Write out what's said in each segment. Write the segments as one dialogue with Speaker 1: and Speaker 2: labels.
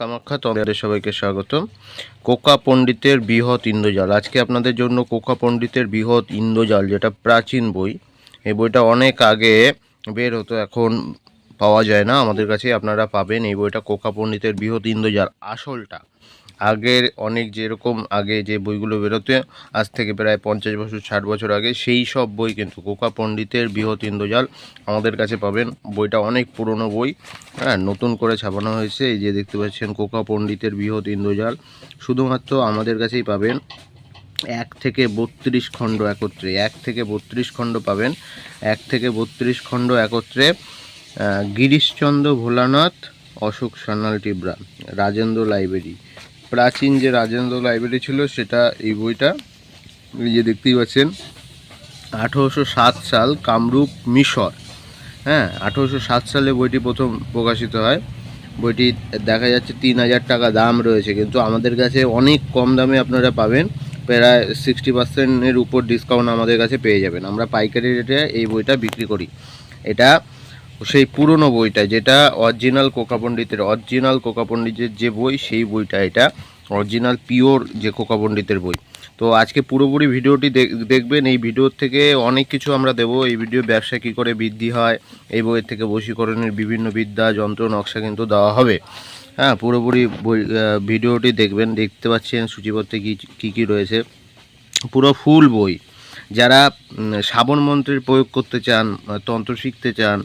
Speaker 1: কামাখ্যা, তোমাদের সবাইকে স্বাগত কোকা পণ্ডিতের বৃহৎ ইন্দ্রজাল। আজকে আপনাদের জন্য কোকা পণ্ডিতের বৃহৎ ইন্দ্রজাল, যেটা প্রাচীন বই। এই বইটা অনেক আগে বের হতো, এখন পাওয়া যায় না। আমাদের কাছে আপনারা পাবেন এই বইটা, কোকা পণ্ডিতের বৃহৎ ইন্দ্রজাল, আসলটা। আগের অনেক যেরকম আগে যে বইগুলো বেরোতে, আজ থেকে প্রায় পঞ্চাশ বছর, ষাট বছর আগে, সেই সব বই কিন্তু কোকা পণ্ডিতের বৃহৎ ইন্দ্রজাল আমাদের কাছে পাবেন। বইটা অনেক পুরনো বই হ্যাঁ নতুন করে ছাপানো হয়েছে। এই যে দেখতে পাচ্ছেন কোকা পণ্ডিতের বৃহৎ ইন্দ্রজাল, শুধুমাত্র আমাদের কাছেই পাবেন। এক থেকে বত্রিশ খণ্ড একত্রে, এক থেকে বত্রিশ খণ্ড পাবেন। এক থেকে বত্রিশ খণ্ড একত্রে গিরিশচন্দ্র ভোলানাথ, অশোক সান্যাল টিবরা, রাজেন্দ্র লাইব্রেরি। প্রাচীন যে রাজেন্দ্র লাইব্রেরি ছিল, সেটা এই বইটা। যে দেখতেই পাচ্ছেন, আঠেরোশো সাত সাল কামরূপ মিশর। হ্যাঁ আঠেরোশো সাত সালে বইটি প্রথম প্রকাশিত হয়। বইটি দেখা যাচ্ছে তিন হাজার টাকা দাম রয়েছে, কিন্তু আমাদের কাছে অনেক কম দামে আপনারা পাবেন। প্রায় সিক্সটি পার্সেন্টের উপর ডিসকাউন্ট আমাদের কাছে পেয়ে যাবেন। আমরা পাইকারি রেটে এই বইটা বিক্রি করি। এটা সেই পুরনো বইটা, যেটা অরিজিনাল কোকা পণ্ডিতের অরিজিনাল কোকা পণ্ডিতের যে বই, সেই বইটা এটা অরিজিনাল পিওর যে কোকা পণ্ডিতের বই। তো আজকে পুরোপুরি ভিডিওটি দেখ- দেখবেন, এই ভিডিওর থেকে অনেক কিছু আমরা দেব। এই ভিডিও ব্যবসা কী করে বৃদ্ধি হয়, এই বইয়ের থেকে বশীকরণের বিভিন্ন বিদ্যা, যন্ত্র, নকশা কিন্তু দেওয়া হবে। হ্যাঁ পুরোপুরি বই ভিডিওটি দেখবেন, দেখতে পাচ্ছেন, সূচিপত্রে কী কী রয়েছে। পুরো ফুল বই। যারা শ্রাবণ মন্ত্রের প্রয়োগ করতে চান তন্ত্র শিখতে চান,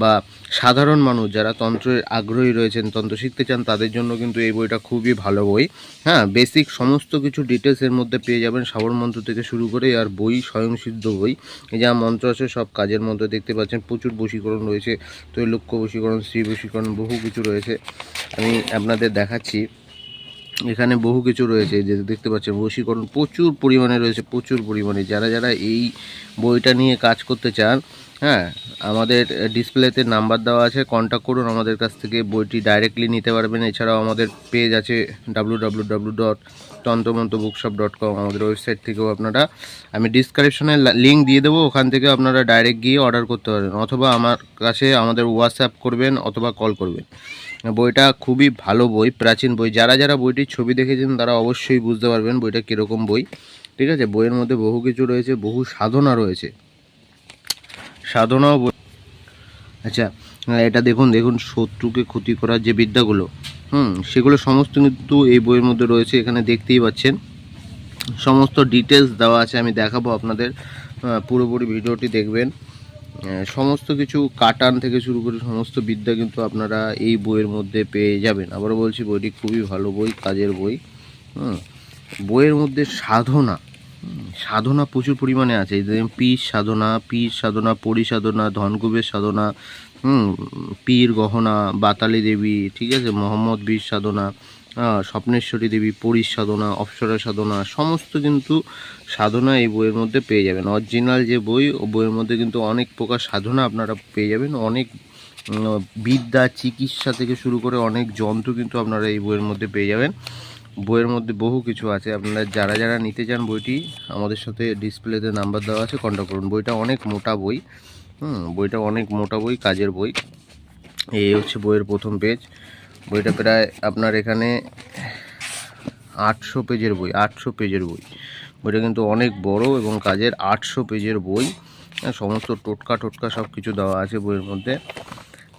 Speaker 1: বা সাধারণ মানুষ যারা তন্ত্রের আগ্রহী রয়েছেন, তন্ত্র শিখতে চান, তাদের জন্য কিন্তু এই বইটা খুবই ভালো বই। হ্যাঁ বেসিক সমস্ত কিছু ডিটেলস এর মধ্যে পেয়ে যাবেন শ্রাবণ মন্ত্র থেকে শুরু করে, আর বই স্বয়ংসিদ্ধ বই। এই যা মন্ত্র আছে, সব কাজের মধ্যে দেখতে পাচ্ছেন, প্রচুর বশীকরণ রয়েছে তৈলক্য বশীকরণ স্ত্রী বশীকরণ, বহু কিছু রয়েছে। আমি আপনাদের দেখাচ্ছি। এখানে বহু কিছু রয়েছে যে দেখতে পাচ্ছেন বশীকরণ প্রচুর পরিমাণে রয়েছে, প্রচুর পরিমাণে। যারা যারা এই বইটা নিয়ে কাজ করতে চান হ্যাঁ আমাদের ডিসপ্লেতে নাম্বার দেওয়া আছে কন্ট্যাক্ট করুন আমাদের কাছ থেকে, বইটি ডাইরেক্টলি নিতে পারবেন। এছাড়াও আমাদের পেজ আছে ডাব্লু ডট ডট কম আমাদের ওয়েবসাইট থেকেও আপনারা, আমি ডিসক্রিপশনে লিঙ্ক দিয়ে দেবো, ওখান থেকে আপনারা ডাইরেক্ট গিয়ে অর্ডার করতে পারবেন। অথবা আমার কাছে আমাদের হোয়াটসঅ্যাপ করবেন অথবা কল করবেন। বইটা খুবই ভালো বই, প্রাচীন বই। যারা যারা বইটির ছবি দেখেছেন, তারা অবশ্যই বুঝতে পারবেন বইটা কীরকম বই। ঠিক আছে? বইয়ের মধ্যে বহু কিছু রয়েছে, বহু সাধনা রয়েছে। সাধনাও বই। আচ্ছা এটা দেখুন দেখুন, শত্রুকে ক্ষতি করার যে বিদ্যাগুলো, হুম, সেগুলো সমস্ত কিন্তু এই বইয়ের মধ্যে রয়েছে, এখানে দেখতেই পাচ্ছেন। সমস্ত ডিটেলস দেওয়া আছে, আমি দেখাবো আপনাদের। পুরোপুরি ভিডিওটি দেখবেন। সমস্ত কিছু কাটান থেকে শুরু করে সমস্ত বিদ্যা কিন্তু আপনারা এই বইয়ের মধ্যে পেয়ে যাবেন। আবার বলছি, বইটি খুবই ভালো বই, কাজের বই। বইয়ের মধ্যে সাধনা সাধনা প্রচুর পরিমাণে আছে। পীর সাধনা পীর সাধনা পরিসাধনা ধনকুবের সাধনা পীর গহনা, বাতালি দেবী, ঠিক আছে, মোহাম্মদ বীর সাধনা স্বপ্নেশ্বরী দেবী, পরীর সাধনা, অপ্সরা সাধনা, সমস্ত কিন্তু সাধনা এই বইয়ের মধ্যে পেয়ে যাবেন। অরিজিনাল যে বই, ও বইয়ের মধ্যে কিন্তু অনেক প্রকার সাধনা আপনারা পেয়ে যাবেন। অনেক বিদ্যা, চিকিৎসা থেকে শুরু করে অনেক যন্ত্র কিন্তু আপনারা এই বইয়ের মধ্যে পেয়ে যাবেন। বইয়ের মধ্যে বহু কিছু আছে। আপনারা যারা যারা নিতে চান বইটি, আমাদের সাথে ডিসপ্লেতে নাম্বার দেওয়া আছে কন্ট্যাক্ট করুন। বইটা অনেক মোটা বই। হুম, বইটা অনেক মোটা বই, কাজের বই। এই হচ্ছে বইয়ের প্রথম পেজ বইটা প্রায় আপনার এখানে আটশো পেজের বই আটশো পেজের বই। বইটা কিন্তু অনেক বড় এবং কাজের আটশো পেজের বই। হ্যাঁ, সমস্ত টোটকা টোটকা সব কিছু দেওয়া আছে বইয়ের মধ্যে।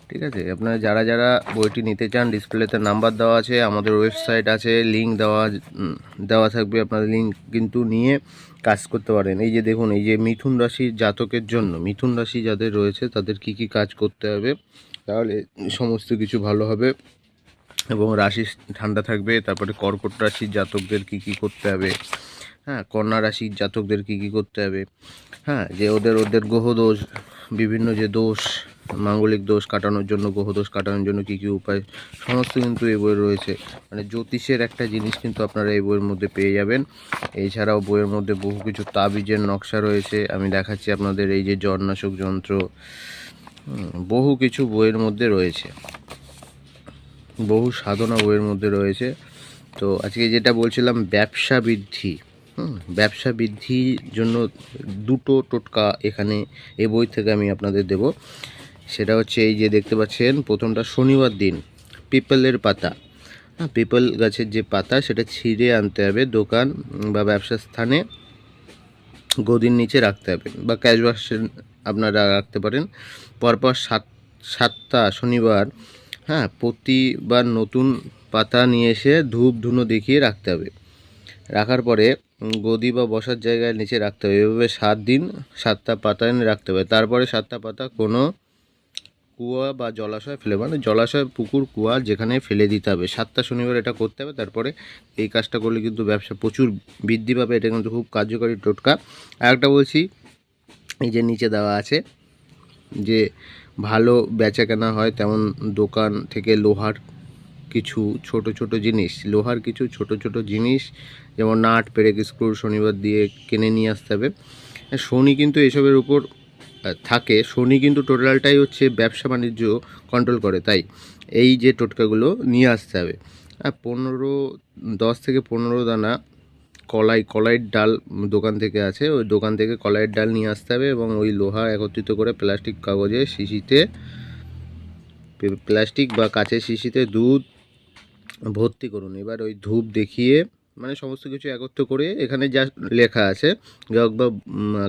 Speaker 1: ঠিক আছে? আপনারা যারা যারা বইটি নিতে চান ডিসপ্লেতে নাম্বার দেওয়া আছে আমাদের ওয়েবসাইট আছে লিঙ্ক দেওয়া দেওয়া থাকবে আপনাদের লিঙ্ক কিন্তু নিয়ে কাজ করতে পারেন। এই যে দেখুন এই যে মিথুন রাশির জাতকের জন্য মিথুন রাশি যাদের রয়েছে তাদের কি কি কাজ করতে হবে? তাহলে সমস্ত কিছু ভালো হবে। এবং রাশি ঠান্ডা থাকবে, তারপরে কর্কট রাশির জাতকদের কি কি করতে হবে? হ্যাঁ কন্যা রাশির জাতকদের কি কি করতে হবে? হ্যাঁ যে ওদের ওদের গ্রহ দোষ, বিভিন্ন যে দোষ, মাঙ্গলিক দোষ কাটানোর জন্য, গ্রহ দোষ কাটানোর জন্য কি কি উপায়, সমস্ত কিন্তু এই বই রয়েছে। মানে জ্যোতিষের একটা জিনিস কিন্তু আপনারা এই বইয়ের মধ্যে পেয়ে যাবেন। এছাড়াও বইয়ের মধ্যে বহু কিছু তাবিজের নকশা রয়েছে। আমি দেখাচ্ছি আপনাদের এই যে জন্নাশক যন্ত্র বহু কিছু বইয়ের মধ্যে রয়েছে। বহু সাধনা বইয়ের মধ্যে রয়েছে। তো আজকে যেটা বলছিলাম, ব্যবসা বৃদ্ধি। ব্যবসা বৃদ্ধির জন্য দুটো টোটকা এখানে এই বই থেকে আমি আপনাদের দেব। সেটা হচ্ছে এই যে দেখতে পাচ্ছেন, প্রথমটা শনিবার দিন, পিপলের পাতা। হ্যাঁ পিপল গাছের যে পাতা, সেটা ছিঁড়ে আনতে হবে দোকান বা ব্যবসার স্থানে। গদির নিচে রাখতে হবে বা ক্যাশ আপনারা রাখতে পারেন। পরপর সাত, সাতটা শনিবার হ্যাঁ প্রতিবার নতুন পাতা নিয়ে এসে ধূপ ধুনো দেখিয়ে রাখতে হবে। রাখার পরে গদি বা বসার জায়গায় নিচে রাখতে হবে। এভাবে সাত দিন সাতটা পাতা এনে রাখতে হবে। তারপরে সাতটা পাতা কোনো কুয়া বা জলাশয় ফেলে মানে জলাশয়, পুকুর, কুয়া যেখানে ফেলে দিতে হবে। সাতটা শনিবার এটা করতে হবে। তারপরে এই কাজটা করলে কিন্তু ব্যবসা প্রচুর বৃদ্ধি পাবে। এটা কিন্তু খুব কার্যকরী টোটকা। আর একটা বলছি, এই যে নিচে দেওয়া আছে যে ভালো বেচা কেনা হয়, তেমন দোকান থেকে লোহার কিছু ছোট ছোট জিনিস, লোহার কিছু ছোট ছোট জিনিস, যেমন নাট, পেরেক, স্ক্রু, শনিবার দিয়ে কিনে নিয়ে আসতে হবে। শনি কিন্তু এসবের উপর থাকে। শনি কিন্তু টোটালটাই হচ্ছে ব্যবসা বাণিজ্য কন্ট্রোল করে, তাই এই যে টোটকাগুলো নিয়ে আসতে হবে। আর পনেরো, দশ থেকে পনেরো দানা কলাই, কলাইয়ের ডাল দোকান থেকে আছে। ওই দোকান থেকে কলাইয়ের ডাল নিয়ে আসতে হবে এবং ওই লোহা একত্রিত করে প্লাস্টিক কাগজে শিশিতে প্লাস্টিক বা কাঁচের শিশিতে দুধ ভর্তি করুন। এবার ওই ধূপ দেখিয়ে মানে সমস্ত কিছু একত্র করে এখানে যা লেখা আছে, গ্রাহক বা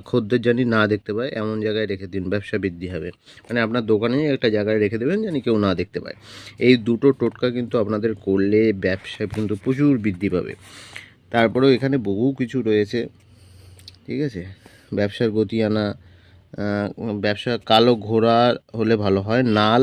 Speaker 1: খদ্দের জানি না দেখতে পায়, এমন জায়গায় রেখে দিন, ব্যবসা বৃদ্ধি হবে। মানে আপনার দোকানে একটা জায়গায় রেখে দেবেন জানি কেউ না দেখতে পায়। এই দুটো টোটকা কিন্তু আপনাদের করলে ব্যবসা কিন্তু প্রচুর বৃদ্ধি পাবে। তারপরেও এখানে বহু কিছু রয়েছে, ঠিক আছে? ব্যবসার গতি আনা ব্যবসা কালো ঘোড়া হলে ভালো হয়, নাল